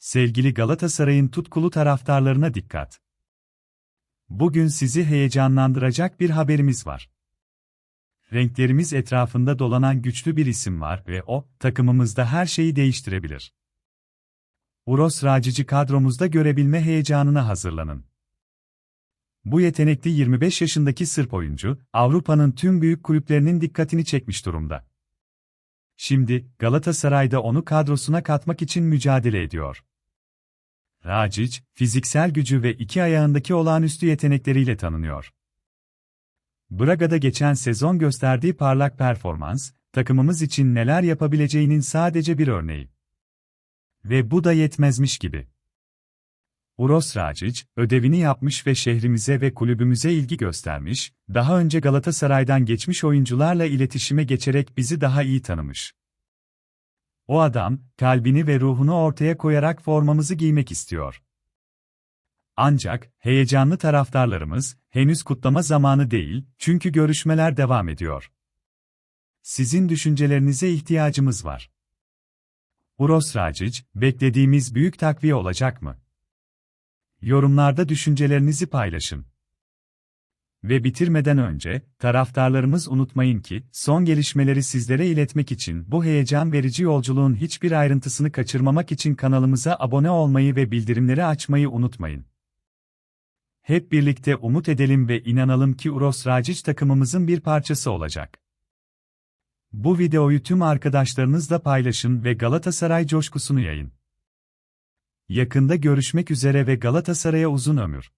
Sevgili Galatasaray'ın tutkulu taraftarlarına dikkat. Bugün sizi heyecanlandıracak bir haberimiz var. Renklerimiz etrafında dolanan güçlü bir isim var ve o, takımımızda her şeyi değiştirebilir. Uros Racici kadromuzda görebilme heyecanına hazırlanın. Bu yetenekli 25 yaşındaki Sırp oyuncu, Avrupa'nın tüm büyük kulüplerinin dikkatini çekmiş durumda. Şimdi, Galatasaray'da onu kadrosuna katmak için mücadele ediyor. Racic, fiziksel gücü ve iki ayağındaki olağanüstü yetenekleriyle tanınıyor. Braga'da geçen sezon gösterdiği parlak performans, takımımız için neler yapabileceğinin sadece bir örneği. Ve bu da yetmezmiş gibi. Uros Racic, ödevini yapmış ve şehrimize ve kulübümüze ilgi göstermiş, daha önce Galatasaray'dan geçmiş oyuncularla iletişime geçerek bizi daha iyi tanımış. O adam, kalbini ve ruhunu ortaya koyarak formamızı giymek istiyor. Ancak, heyecanlı taraftarlarımız, henüz kutlama zamanı değil, çünkü görüşmeler devam ediyor. Sizin düşüncelerinize ihtiyacımız var. Uros Racic, beklediğimiz büyük takviye olacak mı? Yorumlarda düşüncelerinizi paylaşın. Ve bitirmeden önce, taraftarlarımız unutmayın ki, son gelişmeleri sizlere iletmek için bu heyecan verici yolculuğun hiçbir ayrıntısını kaçırmamak için kanalımıza abone olmayı ve bildirimleri açmayı unutmayın. Hep birlikte umut edelim ve inanalım ki Uros Racic takımımızın bir parçası olacak. Bu videoyu tüm arkadaşlarınızla paylaşın ve Galatasaray coşkusunu yayın. Yakında görüşmek üzere ve Galatasaray'a uzun ömür.